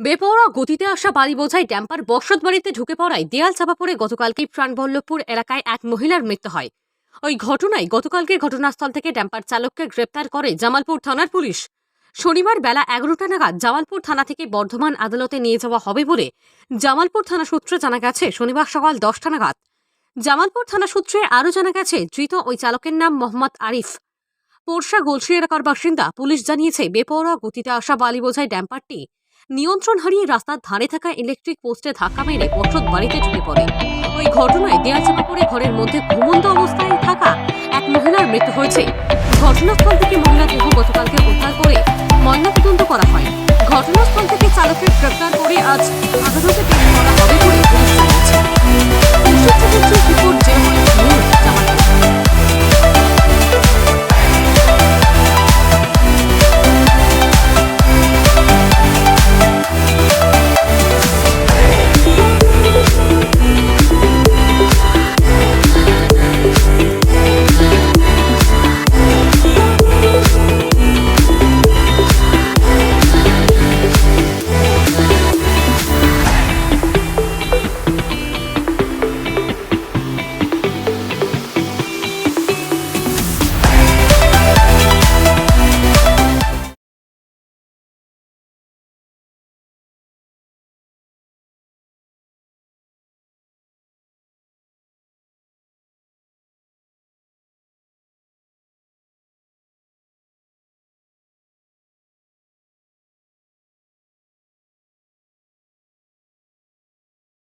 বেপরোয়া গতিতে আসা বাড়ি বোঝাই ড্যাম্পার বসত বাড়িতে ঢুকে পড়ায় দেয়াল চাপা পড়ে গতকালকেই প্রাণবল্লভপুর এলাকায় এক মহিলার মৃত্যু হয়। ওই ঘটনায় গতকালকে ঘটনাস্থল থেকে ড্যাম্পার চালককে গ্রেপ্তার করে জামালপুর থানার পুলিশ। শনিবার বেলা এগারোটা নাগাদ জামালপুর থানা থেকে বর্ধমান আদালতে নিয়ে যাওয়া হবে বলে জামালপুর থানা সূত্রে জানা গেছে, শনিবার সকাল দশটা নাগাদ। জামালপুর থানা সূত্রে আরও জানা গেছে, ধৃত ওই চালকের নাম মোহাম্মদ আরিফ। পোরশা গোলসি এলাকার বাসিন্দা, পুলিশ জানিয়েছে, বেপরোয়া গতিতে আসা বালি বোঝাই ড্যাম্পারটি নিয়ন্ত্রণ হারিয়ে রাস্তার ধারে থাকা ইলেকট্রিক পোস্টে ধাক্কা মেরে বসত বাড়িতে ঢুকে পড়ে। ওই ঘটনায় দেয়া চাপা পড়ে ঘরের মধ্যে ঘুমন্ত অবস্থায় থাকা এক মহিলার মৃত্যু হয়েছে। ঘটনাস্থল থেকে মহিলা দেহ গতকালকে উদ্ধার করে ময়নাতদন্ত করা হয়। ঘটনাস্থল থেকে চালকের গ্রেপ্তার করে আজ আদালতে পেশ করা হবে বলে